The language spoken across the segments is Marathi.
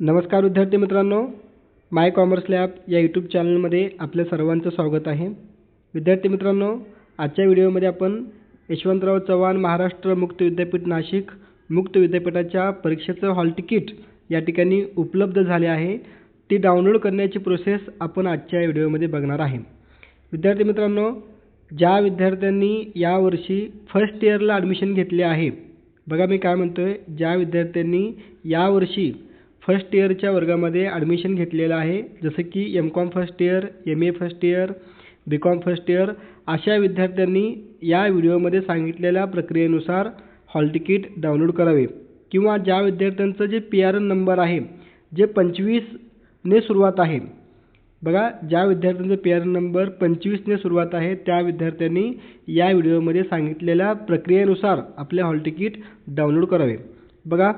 नमस्कार विद्यार्थी मित्रांनो माय कॉमर्स लॅब या यूट्यूब चॅनलमध्ये आपल्या सर्वांचं स्वागत आहे. विद्यार्थी मित्रांनो आजच्या व्हिडिओमध्ये आपण यशवंतराव चव्हाण महाराष्ट्र मुक्त विद्यापीठ नाशिक मुक्त विद्यापीठाच्या परीक्षेचं हॉल तिकीट या ठिकाणी उपलब्ध झाले आहे. ती डाउनलोड करण्याची प्रोसेस आपण आजच्या व्हिडिओमध्ये बघणार आहे. विद्यार्थी मित्रांनो ज्या विद्यार्थ्यांनी यावर्षी फर्स्ट इयरला ॲडमिशन घेतले आहे बघा मी काय म्हणतो आहे ज्या विद्यार्थ्यांनी यावर्षी फर्स्ट इयरच्या वर्गामध्ये ॲडमिशन घेतलेलं आहे. जसं की M Com first year M A first year B Com first year अशा विद्यार्थ्यांनी या व्हिडिओमध्ये सांगितलेल्या प्रक्रियेनुसार हॉल तिकीट डाउनलोड करावे. किंवा ज्या विद्यार्थ्यांचं J P R N number आहे जे पंचवीसने सुरुवात आहे. बघा ज्या विद्यार्थ्यांचा पी आर एन नंबर पंचवीसने सुरुवात आहे त्या विद्यार्थ्यांनी या व्हिडिओमध्ये सांगितलेल्या प्रक्रियेनुसार आपले हॉल तिकीट डाउनलोड करावे. बघा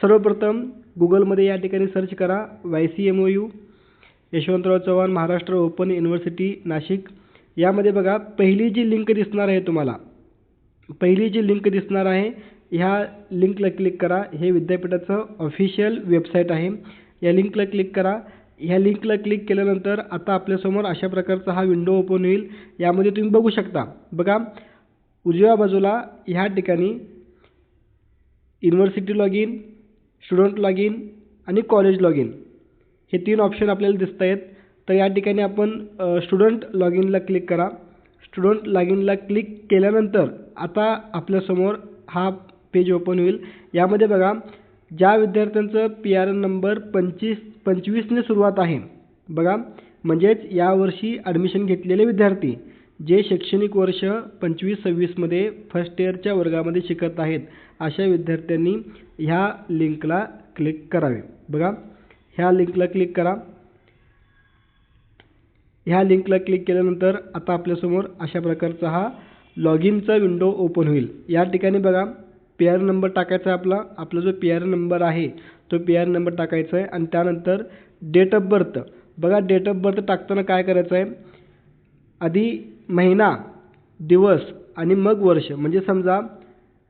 सर्वप्रथम गुगलमध्ये या ठिकाणी सर्च करा Y C M O U Yashwantrao Chavan Maharashtra open university Nashik. यामध्ये बघा पहिली जी लिंक दिसणार आहे तुम्हाला पहिली जी लिंक दिसणार आहे ह्या लिंकला क्लिक करा. हे विद्यापीठाचं ऑफिशियल वेबसाईट आहे. या लिंकला क्लिक करा. ह्या लिंकला क्लिक केल्यानंतर आता आपल्यासमोर अशा प्रकारचा हा विंडो ओपन होईल. यामध्ये तुम्ही बघू शकता. बघा उजव्या बाजूला ह्या ठिकाणी university log in student log in आणि कॉलेज लॉग इन हे तीन ऑप्शन आपल्याला दिसत आहेत तर या ठिकाणी आपण स्टुडंट लॉग इनला क्लिक करा. स्टुडंट लॉग इनला क्लिक केल्यानंतर आता आपल्यासमोर हा पेज ओपन होईल. यामध्ये बघा ज्या विद्यार्थ्यांचं पी आर एन नंबर पंचवीस पंचवीसने सुरुवात आहे बघा म्हणजेच यावर्षी ॲडमिशन घेतलेले विद्यार्थी. जे शैक्षणिक वर्ष पंचवीस सव्वीसमध्ये फर्स्ट इयरच्या वर्गामध्ये शिकत आहेत अशा विद्यार्थ्यांनी ह्या लिंकला क्लिक करावे. बघा ह्या लिंकला क्लिक करा. ह्या लिंकला क्लिक केल्यानंतर आता आपल्यासमोर अशा प्रकारचा हा लॉग इनचा विंडो ओपन होईल. या ठिकाणी बघा पी आर नंबर टाकायचा आहे आपला. आपला जो पी आर नंबर आहे तो पी आर नंबर टाकायचा आहे. आणि त्यानंतर डेट ऑफ बर्थ बघा डेट ऑफ बर्थ टाकताना काय करायचं आहे? आधी महिना दिवस आणि मग वर्ष. म्हणजे समजा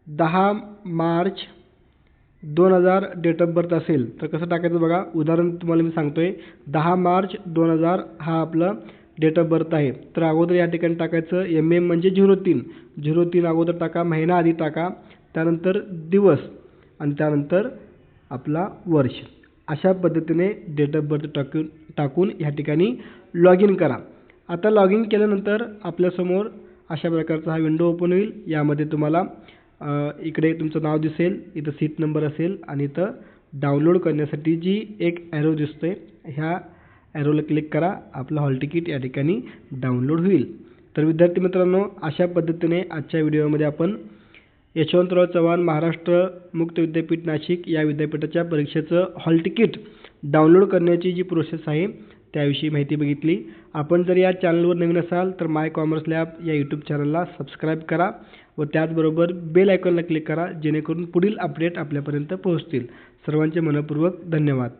दहा मार्च दोन हजार डेट ऑफ बर्थ असेल तर कसं टाकायचं बघा? उदाहरण तुम्हाला मी सांगतो आहे दहा मार्च दोन हजार हा आपला डेट ऑफ बर्थ आहे. तर अगोदर या ठिकाणी टाकायचं एम एम म्हणजे झिरो तीन. झिरो तीन अगोदर टाका महिना आधी टाका त्यानंतर दिवस आणि त्यानंतर आपला वर्ष. अशा पद्धतीने डेट ऑफ बर्थ टाकून टाकून ह्या ठिकाणी लॉग इन करा. आता लॉग इन केल्यानंतर आपल्यासमोर अशा प्रकारचा हा विंडो ओपन होईल. यामध्ये तुम्हाला इकडे तुमचं नाव दिसेल इथं सीट नंबर असेल आणि इथं डाउनलोड करण्यासाठी जी एक ॲरो दिसतो आहे ह्या ॲरोला क्लिक करा. आपलं हॉल तिकीट या ठिकाणी डाउनलोड होईल. तर विद्यार्थी मित्रांनो अशा पद्धतीने आजच्या व्हिडिओमध्ये आपण यशवंतराव चव्हाण महाराष्ट्र मुक्त विद्यापीठ नाशिक या विद्यापीठाच्या परीक्षेचं हॉल तिकीट डाउनलोड करण्याची जी प्रोसेस आहे त्याविषयी माहिती बघितली. आपण जर या चॅनलवर नवीन असाल तर माय कॉमर्स लॅब या यूट्यूब चॅनलला सबस्क्राईब करा व त्याचबरोबर बेल आयकॉनला क्लिक करा जेणेकरून पुढील अपडेट आपल्यापर्यंत पोहोचतील. सर्वांचे मनपूर्वक धन्यवाद.